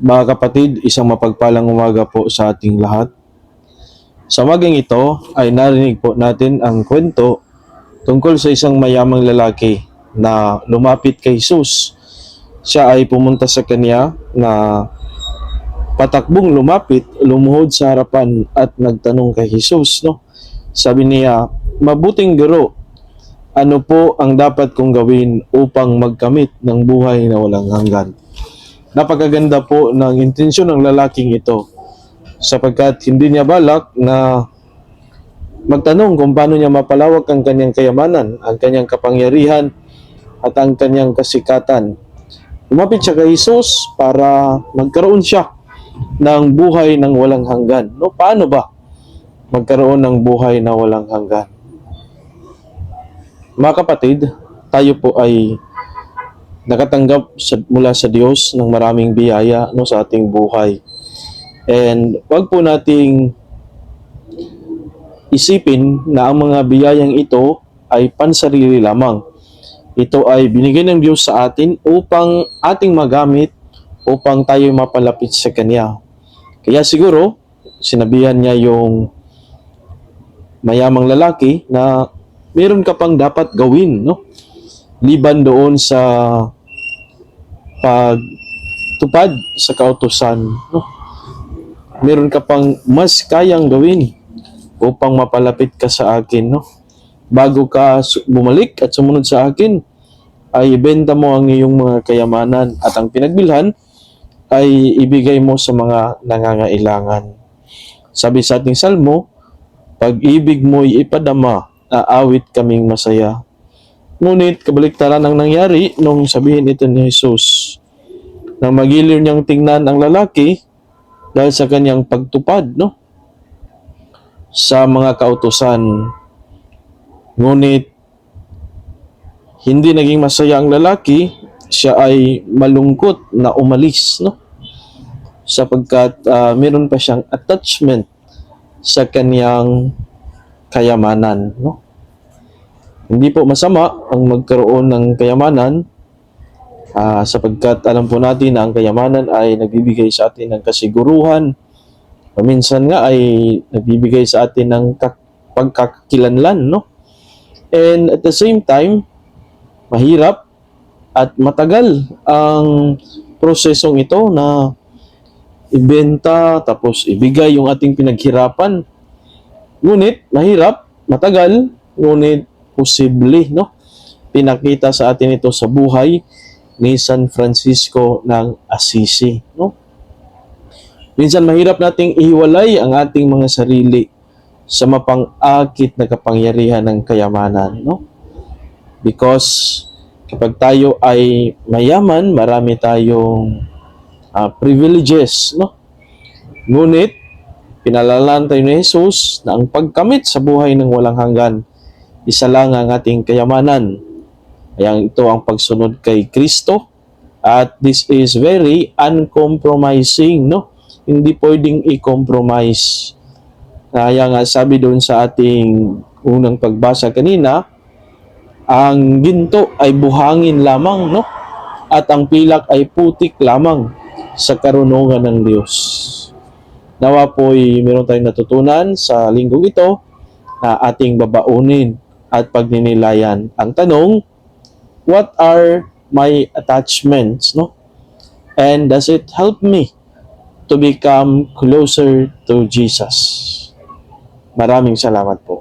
Mga kapatid, isang mapagpalang umaga po sa ating lahat. Sa magang ito ay narinig po natin ang kwento tungkol sa isang mayamang lalaki na lumapit kay Jesus. Siya ay pumunta sa kanya na patakbong lumapit, lumuhod sa harapan at nagtanong kay Jesus. No? Sabi niya, mabuting guro, ano po ang dapat kong gawin upang magkamit ng buhay na walang hanggan? Napakaganda po ng intensyon ng lalaking ito sapagkat hindi niya balak na magtanong kung paano niya mapalawak ang kanyang kayamanan, ang kanyang kapangyarihan at ang kanyang kasikatan. Lumapit siya kay Jesus para magkaroon siya ng buhay ng walang hanggan. No, paano ba magkaroon ng buhay na walang hanggan? Mga kapatid, tayo po ay nakatanggap sa, mula sa Diyos ng maraming biyaya no, sa ating buhay. And wag po nating isipin na ang mga biyayang ito ay pansarili lamang. Ito ay binigay ng Diyos sa atin upang ating magamit upang tayo mapalapit sa Kanya. Kaya siguro, sinabihan niya yung mayamang lalaki na meron ka pang dapat gawin, no? Liban doon sa pagtupad sa kautusan, no? Meron ka pang mas kayang gawin upang mapalapit ka sa akin, no? Bago ka bumalik at sumunod sa akin, ay ibenta mo ang iyong mga kayamanan at ang pinagbilhan ay ibigay mo sa mga nangangailangan. Sabi sa ating salmo, pag-ibig mo'y ipadama, aawit kaming masaya. Ngunit kabaliktaran ang nangyari nung sabihin ito ni Jesus. Nang magilir niyang tingnan ang lalaki dahil sa kanyang pagtupad, no? Sa mga kautusan. Ngunit hindi naging masaya ang lalaki, siya ay malungkot na umalis, no? Sapagkat ah, meron pa siyang attachment sa kanyang kayamanan, no? Hindi po masama ang magkaroon ng kayamanan ah, sapagkat alam po natin na ang kayamanan ay nagbibigay sa atin ng kasiguruhan. Paminsan nga ay nagbibigay sa atin ng kak- pagkakakilanlan, no? And at the same time, mahirap at matagal ang prosesong ito na ibenta tapos ibigay yung ating pinaghirapan. Ngunit mahirap, matagal, ngunit posible, no? Pinakita sa atin ito sa buhay ni San Francisco ng Assisi, no? Minsan mahirap nating ihiwalay ang ating mga sarili sa mapang-akit na kapangyarihan ng kayamanan, no? Because kapag tayo ay mayaman, marami tayong ah, privileges, no? Ngunit, pinalalaan tayo ni Jesus na ang pagkamit sa buhay ng walang hanggan, isa lang ang ating kayamanan. Kaya ito ang pagsunod kay Kristo at this is very uncompromising, no? Hindi pwedeng i-compromise. Kaya nga sabi doon sa ating unang pagbasa kanina, ang ginto ay buhangin lamang, no? At ang pilak ay putik lamang sa karunungan ng Diyos. Nawa po'y meron tayong natutunan sa linggong ito na ating babaunin at pagninilayan. Ang tanong, what are my attachments, no? And does it help me to become closer to Jesus? Maraming salamat po.